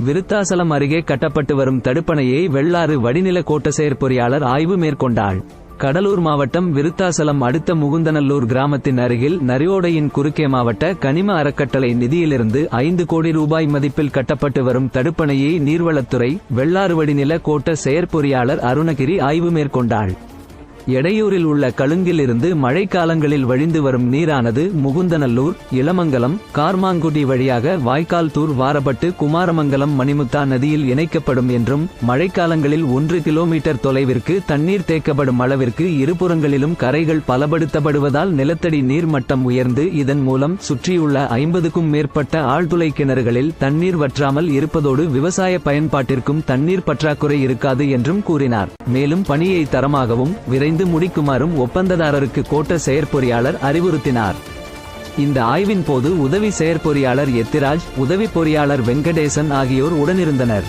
விருத்தாசலம் அருகே கட்டப்பட்டு வரும் தடுப்பணையை வெள்ளாறு வடிநில கோட்ட செயற்பொறியாளர் ஆய்வு மேற்கொண்டாள் கடலூர் மாவட்டம் விருத்தாசலம் அடுத்த முகுந்தநல்லூர் கிராமத்தின் அருகில் நரியோடையின் குறுக்கே மாவட்ட கனிம அறக்கட்டளை நிதியிலிருந்து ஐந்து கோடி ரூபாய் மதிப்பில் கட்டப்பட்டு வரும் தடுப்பணையை நீர்வளத்துறை வெள்ளாறு வடிநில கோட்ட செயற்பொறியாளர் அருணகிரி ஆய்வு மேற்கொண்டாள் எடையூரில் உள்ள கழுங்கிலிருந்து மழைக்காலங்களில் வழிந்து வரும் நீரானது முகுந்தநல்லூர் இளமங்கலம் கார்மாங்குடி வழியாக வாய்க்கால் தூர் வாரப்பட்டு குமாரமங்கலம் மணிமுத்தா நதியில் இணைக்கப்படும் என்றும் மழைக்காலங்களில் ஒன்று கிலோமீட்டர் தொலைவிற்கு தண்ணீர் தேக்கப்படும் அளவிற்கு இருபுறங்களிலும் கரைகள் பலப்படுத்தப்படுவதால் நிலத்தடி நீர் மட்டம் உயர்ந்து இதன் மூலம் சுற்றியுள்ள ஐம்பதுக்கும் மேற்பட்ட ஆழ்துளை கிணறுகளில் தண்ணீர் வற்றாமல் இருப்பதோடு விவசாய பயன்பாட்டிற்கும் தண்ணீர் பற்றாக்குறை இருக்காது என்றும் கூறினார். மேலும் பணியை தரமாகவும் விரை விரைந்து முடிக்குமாறும் ஒப்பந்ததாரருக்கு கோட்ட செயற்பொறியாளர் அறிவுறுத்தினார். இந்த ஆய்வின் போது உதவி செயற்பொறியாளர் எத்திராஜ் உதவி பொறியாளர் வெங்கடேசன் ஆகியோர் உடனிருந்தனர்.